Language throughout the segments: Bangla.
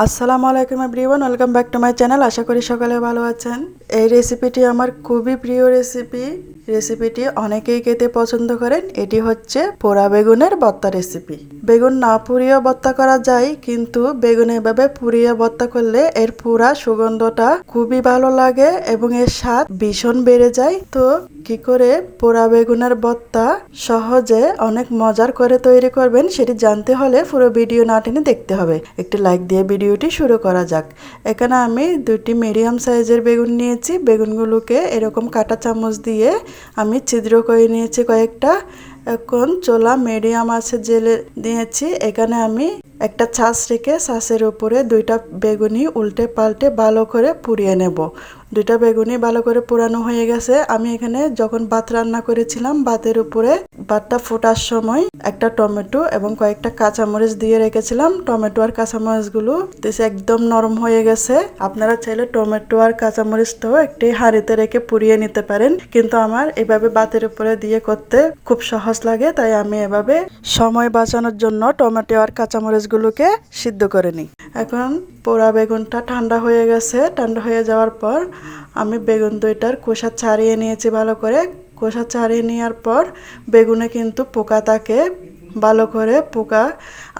আসসালামু আলাইকুম everyone, welcome back to my channel. আশা করি সকালে ভালো আছেন। এই রেসিপিটি আমার খুবই প্রিয় রেসিপি। রেসিপিটি অনেকেই খেতে পছন্দ করেন। এটি হচ্ছে পোড়া বেগুনের ভর্তা রেসিপি। বেগুন না পুড়িয়ে ভর্তা করা যায়, কিন্তু বেগুন এভাবে পুড়িয়ে ভর্তা করলে এর পুরা সুগন্ধটা খুবই ভালো লাগে এবং এর স্বাদ ভীষণ বেড়ে যায়। তো কি করে পোড়া বেগুনের ভর্তা সহজে অনেক মজার করে তৈরি করবেন সেটি জানতে হলে পুরো ভিডিও না টেনে দেখতে হবে। একটি লাইক দিয়ে ভিডিওটি শুরু করা যাক। এখানে আমি দুটি মিডিয়াম সাইজের বেগুন নিয়েছি। বেগুনগুলোকে এরকম কাটা চামচ দিয়ে আমি ছিদ্র করে নিয়েছি কয়েকটা। এখন চোলা মিডিয়াম আছে জেলে দিয়েছি। এখানে আমি একটা ছাঁচ রেখে ছাঁচের উপরে দুইটা বেগুনি উল্টে পাল্টে ভালো করে পুড়িয়ে নেব। দুইটা বেগুনি ভালো করে পোড়ানো হয়ে গেছে। আমি এখানে যখন ভাত রান্না করেছিলাম, ভাতের উপরে ভাতটা ফোটার সময় একটা টমেটো এবং কয়েকটা কাঁচামরিচ দিয়ে রেখেছিলাম। টমেটো আর কাঁচামরিচগুলো দেশে একদম নরম হয়ে গেছে। আপনারা চাইলে টমেটো আর কাঁচামরিচটাও একটি হাঁড়িতে রেখে পুড়িয়ে নিতে পারেন। কিন্তু আমার এভাবে ভাতের উপরে দিয়ে করতে খুব সহজ লাগে, তাই আমি এভাবে সময় বাঁচানোর জন্য টমেটো আর কাঁচামরিচগুলোকে সিদ্ধ করে নিই। এখন পোড়া বেগুনটা ঠান্ডা হয়ে গেছে। ঠান্ডা হয়ে যাওয়ার পর আমি বেগুন দুইটার খোসা ছাড়িয়ে নিয়েছি ভালো করে। খোসা ছাড়িয়ে নেওয়ার পর বেগুনে কিন্তু পোকা থাকে ভালো করে পোকা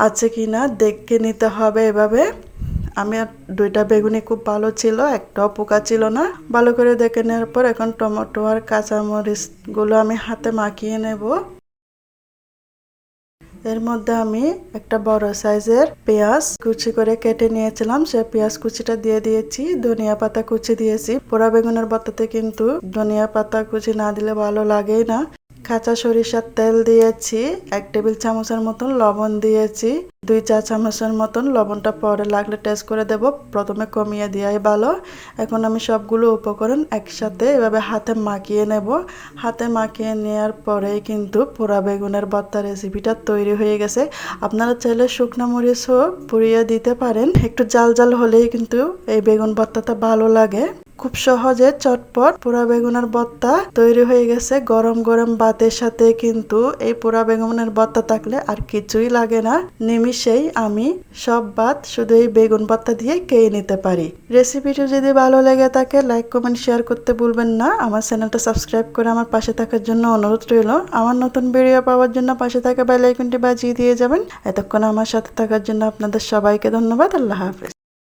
আছে কি না দেখে নিতে হবে এভাবে। আমি আর দুইটা বেগুনি খুব ভালো ছিল, একটাও পোকা ছিল না। ভালো করে দেখে নেওয়ার পর এখন টমেটো আর কাঁচামরিচগুলো আমি হাতে মাখিয়ে নেব। এর মধ্যে আমি একটা বড় সাইজের পেঁয়াজ কুচি করে কেটে নিয়েছিলাম। সে পেঁয়াজ কুচিটা দিয়ে দিয়েছি। ধনিয়া পাতা কুচি দিয়েছি। পোড়া বেগুনের বাতাতে কিন্তু ধনিয়া পাতা কুচি না দিলে ভালো লাগেই না। কাঁচা সরিষার তেল দিয়েছি, এক টেবিল চামচের মতন লবণ দিয়েছি। দুই চা চামচের মতন লবণটা পরে লাগলে টেস্ট করে দেব, প্রথমে কমিয়ে দেওয়াই ভালো। এখন আমি সবগুলো উপকরণ একসাথে এভাবে হাতে মাখিয়ে নেব। হাতে মাখিয়ে নেওয়ার পরেই কিন্তু পোড়া বেগুনের ভর্তা রেসিপিটা তৈরি হয়ে গেছে। আপনারা চাইলে শুকনো মরিচও পুড়িয়ে দিতে পারেন। একটু জাল জাল হলেই কিন্তু এই বেগুন ভর্তাটা ভালো লাগে। খুব সহজে চটপট পোড়া বেগুনের ভর্তা তৈরি হয়ে গেছে। গরম গরম ভাতের সাথে কিন্তু এই পোড়া বেগুনের ভর্তা থাকলে আর কিছুই লাগে না। নিমিষেই আমি সব ভাত শুধু এই বেগুন ভর্তা দিয়ে খেয়ে নিতে পারি। রেসিপিটি যদি ভালো লেগে থাকে, লাইক, কমেন্ট, শেয়ার করতে ভুলবেন না। আমার চ্যানেলটা সাবস্ক্রাইব করে আমার পাশে থাকার জন্য অনুরোধ রইল। আমার নতুন ভিডিও পাওয়ার জন্য পাশে থাকা বেল আইকনটি বাজিয়ে দিয়ে যাবেন। এতক্ষণ আমার সাথে থাকার জন্য আপনাদের সবাইকে ধন্যবাদ। আল্লাহ হাফেজ।